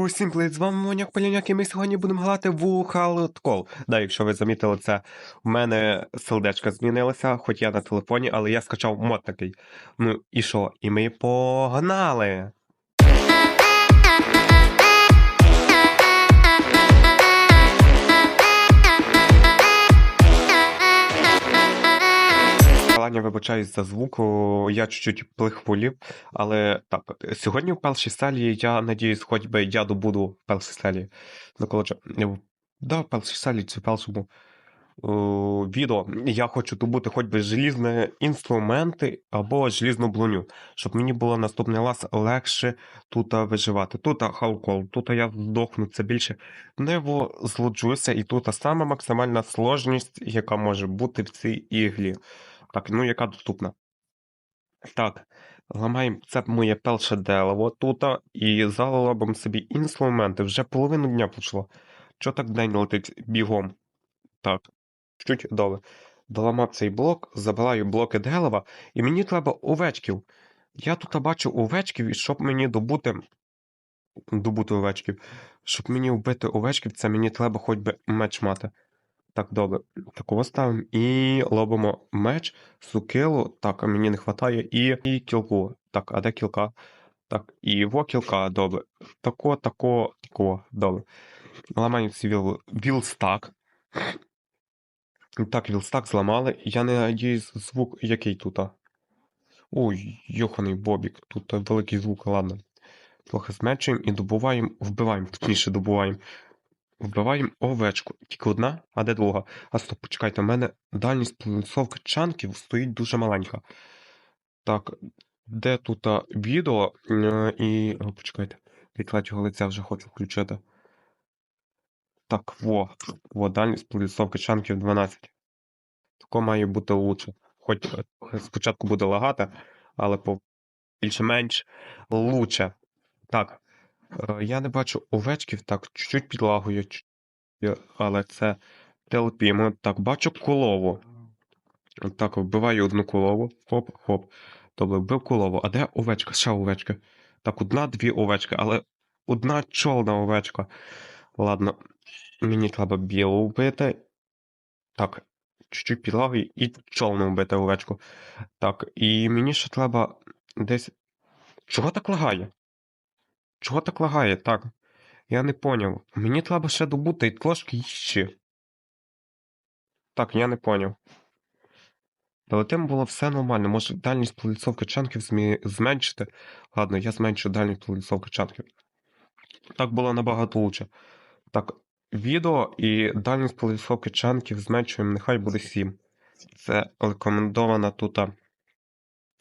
Усім плит, з вами Моняк Поляняк, і ми сьогодні будемо грати в Халоткол. Да, якщо ви замітили це, у мене сердечко змінилося, хоч я на телефоні, але я скачав мод такий. Ну і що? І ми погнали! Ланя, вибачаюсь за звук, я чуть-чуть плихволів, але так, сьогодні в першій серії, я надіюсь, хоч би я добуду в першій серії. Ну, коротше, в- да, в першій чи в першому о, відео я хочу добути хоч би желізні інструменти або желізну броню, щоб мені було наступний раз легше тут виживати. Тут халкол, тут я здохну, це більше не злоджуся, і тут сама максимальна сложність, яка може бути в цій іглі. Так, ну яка доступна? Так, ламаємо це моє перше дерево тут, і зараз робимо собі інструменти. Вже половину дня пройшло. Чого так день летить бігом? Так, чуть добре. Доламав цей блок, забираю блоки дерева, і мені треба овечків. Я тут бачу овечків, і щоб мені добути. Добути овечків. Щоб мені вбити овечків, це мені треба хоч би меч мати. Так, добре. Такого ставимо і робимо меч, сукилу. Так, а мені не вистачає, і, і кілку. Так, а де кілка? Так, і во кілка, добре. Тако, тако, тако, добре. Ламаємо цей віл, вілстак. Так, вілстак зламали. Я не надіюсь, звук який тут. Ой, йоханий бобік, тут великий звук, ладно. Трохи зменшуємо і добуваємо, вбиваємо, точніше добуваємо. Вбиваємо овечку. Тільки одна, а де друга? А стоп, почекайте, у мене дальність проносовки чанків стоїть дуже маленька. Так, де тут відео е, і. О, почекайте, від третього лиця вже хочу включити. Так, во. Во, дальність проносовки чанків 12. Тако має бути лучше. Хоч е, спочатку буде лагати, але по більше-менш лучше. Так. Е, Я не бачу овечків, так, чуть-чуть підлагує, але це терпімо. Так, бачу колову. Так, вбиваю одну колову. Хоп, хоп. Добре, вбив колову. А де овечка? Ще овечка. Так, одна-дві овечки, але одна чорна овечка. Ладно, мені треба білу вбити. Так, чуть-чуть підлагую і чорну вбити овечку. Так, і мені ще треба десь. Чого так лагає? Чого так лагає? Так. Я не поняв. Мені треба ще добути трошки їжі. Так, я не поняв. Але тим було все нормально. Може дальність пролісовки чанків змі... зменшити. Ладно, я зменшу дальність пролісовки чанків. Так було набагато лучше. Так, відео і дальність пролісовки чанків зменшуємо, нехай буде 7. Це рекомендована тут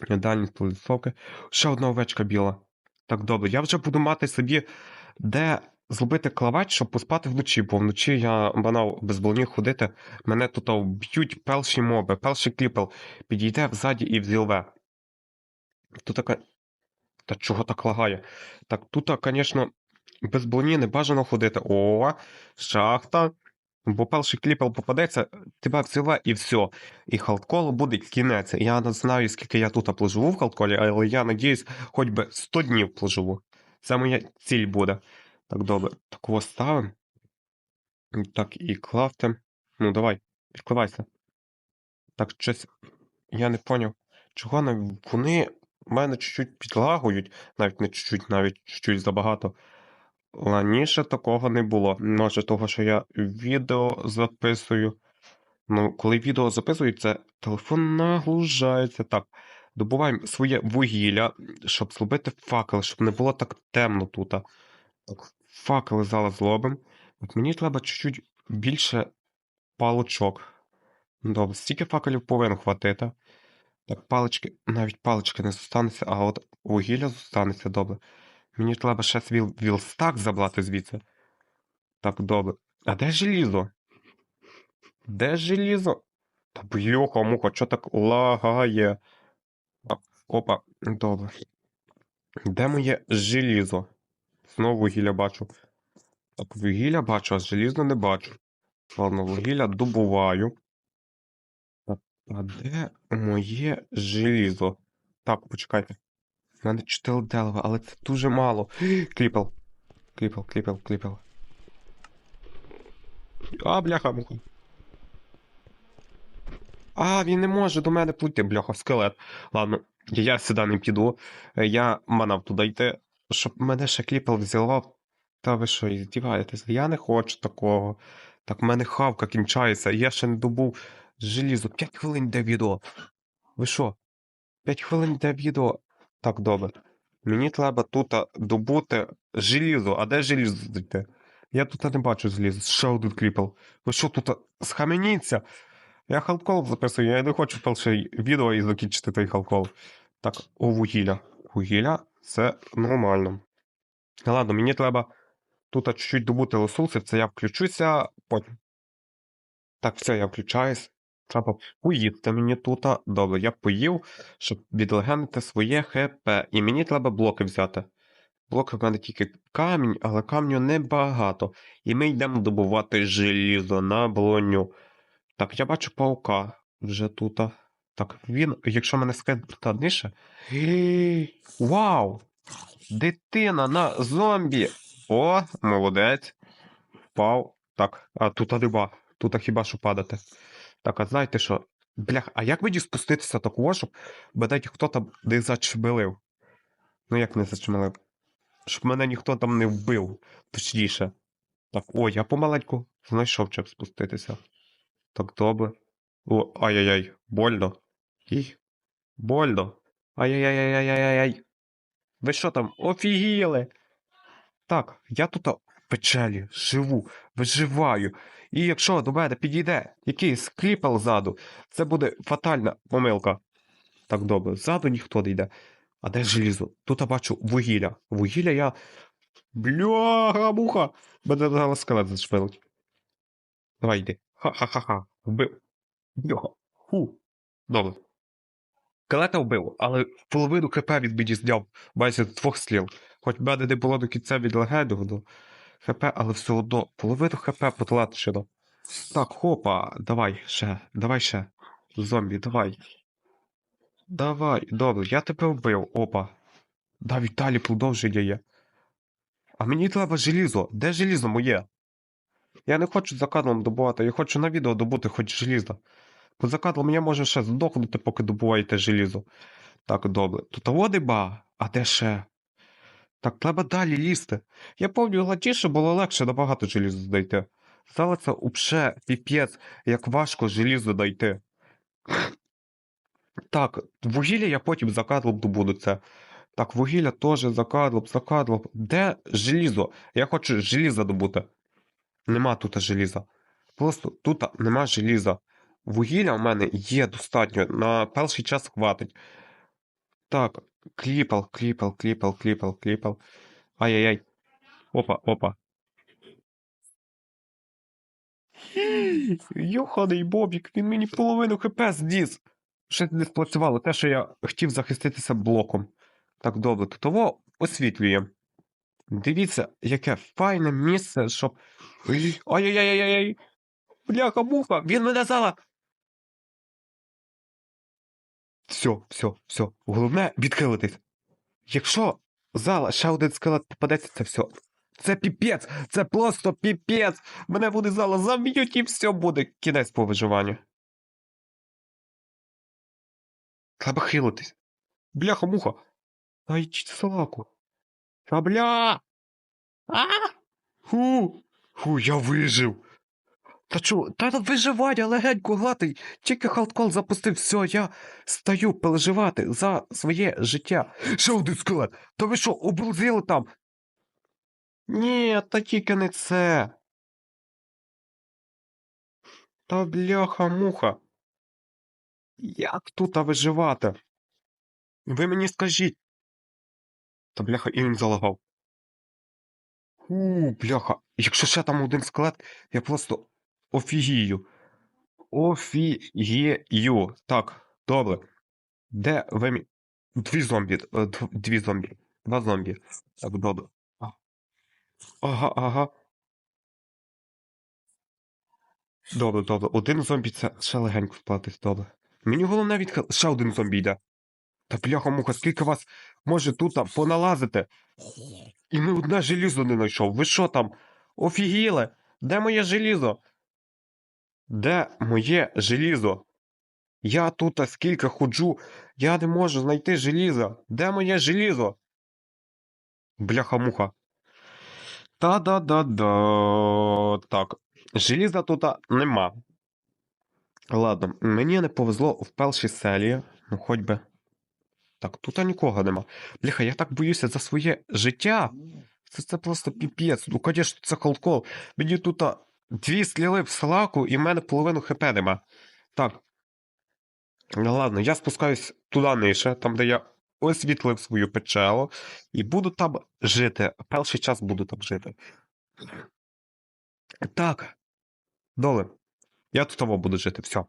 дальність пролісовки. Ще одна овечка біла. Так, добре, я вже буду мати собі, де зробити кровать, щоб поспати вночі, бо вночі я банав без броні ходити. Мене тут вб'ють перші моби, перший кліпел підійде взаді і взірве. Тут така. Та чого так лагає? Так, тут, звісно, без броні не бажано ходити. О, шахта. Бо перший кліпел попадеться, тебе взяла і все. І халколу буде кінець. Я не знаю, скільки я тут проживу в халколі, але я надіюсь, хоч би 100 днів проживу. Це моя ціль буде. Так, добре. Такого ставимо. Так, і клафтем. Ну, давай, відкривайся. Так, щось. Я не поняв. Чого вони в мене чуть-чуть підлагують, навіть не чуть-чуть, навіть чуть-чуть забагато. Раніше такого не було. Може, того, що я відео записую. Ну, коли відео записується, телефон нагружається. Так, добуваємо своє вугілля, щоб зробити факел, щоб не було так темно тут. Так, факели зараз зробимо. От мені треба чуть-чуть більше паличок. Добре, стільки факелів повинно хватити. Так, палички, навіть палички не зостанеться, а от вугілля зостанеться добре. Мені треба ще свій вілстак забрати звідси. Так, добре. А де желізо? Де желізо? Та блюха, муха, що так лагає? Опа, добре. Де моє желізо? Знову вугілля бачу. Так, вугілля бачу, а желізо не бачу. Ладно, вугілля добуваю. Так, а де моє желізо? Так, почекайте. У мене 4 дерева, але це дуже мало. Кліпел. кліпав, кліпав, кліпав. А, бляха, муха. А, він не може до мене плити, бляха, скелет. Ладно, я сюди не піду. Е, Я манав туди йти, щоб мене ще кліпал взяла. Та ви що, здіваєтесь? Я не хочу такого. Так в мене хавка кінчається, я ще не добув желізо. 5 хвилин йде відео. Ви що? 5 хвилин йде відео. Так, добре. Мені треба тут добути желізо. А де желізо знайти? Я тут не бачу желізо. Ще один кріпел. Ви що тут схаменіться? Я халкол записую, я не хочу перше відео і закінчити той халкол. Так, о вугілля. Вугілля це нормально. Ладно, мені треба тут чуть-чуть добути ресурсів, це я включуся потім. Так, все, я включаюсь. Треба поїсти мені тут. Добре, я поїв, щоб відлегенити своє ХП. І мені треба блоки взяти. Блоки в мене тільки камінь, але камню небагато. І ми йдемо добувати желізо на броню. Так, я бачу паука вже тут. Так, він, якщо мене нижче. Вау! Дитина на зомбі! О, молодець. Впав. Так, а тут риба. Тут хіба що падати. Так, а знаєте що? Блях, а як мені спуститися такого, щоб бодай хто там не зачмелив? Ну як не зачмелив? Щоб мене ніхто там не вбив, точніше. Так, ой, я помаленьку знайшов чим спуститися. Так, добре. О, ай-яй-яй, больно. І, больно. Ай-яй-яй-яй-яй-яй. Ви що там, офігіли? Так, я тут в печері живу, виживаю. І якщо до мене підійде якийсь кліпел ззаду, це буде фатальна помилка. Так добре, ззаду ніхто не йде. А де желізо? Тут я бачу вугілля. Вугілля я. Бляха, муха! Мене зараз скелет зашвилить. Давай йди. Ха-ха-ха-ха. Вбив. Бляха. Ху. Добре. Скелета вбив, але половину ХП від мені зняв майже двох слів. Хоч в мене не було до кінця від легенду ХП, але все одно половину ХП потлачено. Так, хопа, давай ще, давай ще. Зомбі, давай. Давай, добре, я тебе вбив, опа. Да, Віталі продовження є. А мені треба желізо. Де желізо моє? Я не хочу за кадром добувати, я хочу на відео добути хоч желізо. Бо за кадром я можу ще здохнути, поки добуваєте желізо. Так, добре. Тут водиба, а де ще? Так, треба далі лізти. Я пам'ятаю, гладіше було легше набагато желізо знайти. Зараз це упше піпець, як важко желізо знайти. Так, вугілля я потім за кадром добуду це. Так, вугілля теж за кадром, за кадром. Де желізо? Я хочу желізо добути. Нема тут желіза. Просто тут нема желіза. Вугілля в мене є достатньо. На перший час хватить. Так, кліпал, кліпал, кліпал, кліпал, кліпал. Ай-яй-яй. Опа, опа. Йоханий Бобік, він мені половину хп зніс. Ще не спрацювало те, що я хотів захиститися блоком. Так, добре, того освітлює. Дивіться, яке файне місце, щоб. Ай-яй-яй-яй-яй! Бляха, муха, він мене зала. Все, все, все. Головне відхилитись. Якщо зала ще один скелет попадеться, це все. Це піпець, це просто піпець. Мене буде зала заб'ють і все буде. Кінець по виживанню. Треба хилитись. Бляха, муха. Ай, чи салаку. Та бля. А! Ху. Ху, я вижив. Та чо, та виживання легенько гладий. Тільки халдкол запустив, все, я стаю переживати за своє життя. Ще один скелет. Та ви що, обрузили там? Ні, та тільки не це. Та бляха-муха. Як тут виживати? Ви мені скажіть. Та бляха, і він залагав. У, бляха. Якщо ще там один скелет, я просто офігію. Офігію. Так, добре. Де ви. Дві зомбі. е, Дві зомбі. Два зомбі. Так, добре. Ага, ага. Добре, добре. Один зомбі це ще легенько сплатить, добре. Мені головне відхил... Ще один зомбі йде. Та бляха-муха, скільки вас може тут поналазити? І не одне желізо не знайшов. Ви що там? Офігіли? Де моє желізо? Де моє желізо? Я тут скільки ходжу, я не можу знайти желізо. Де моє желізо? Бляха-муха. Та-да-да-да. Так. Желіза тут нема. Ладно, мені не повезло в першій селі. Ну, хоч би. Так, тут нікого нема. Бляха, я так боюся за своє життя. Це, це просто піпець. Ну, конечно, це холкол. Мені тут дві стріли в салаку, і в мене половину хп нема. Так. Ну ладно, я спускаюсь туди нижче, там, де я освітлив свою печеру, і буду там жити. Перший час буду там жити. Так. Доле. Я тут того буду жити, все.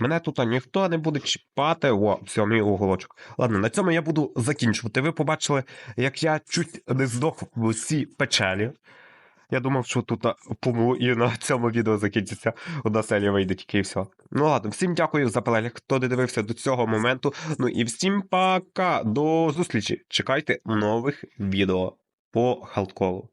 Мене тут ніхто не буде чіпати. О, все, мій уголочок. Ладно, на цьому я буду закінчувати. Ви побачили, як я чуть не здох в цій печері. Я думав, що тут а, і на цьому відео закінчиться. Одна серія вийде тільки і все. Ну ладно, всім дякую за перегляд, хто додивився до цього моменту. Ну і всім пока. До зустрічі. Чекайте нових відео по халтколу.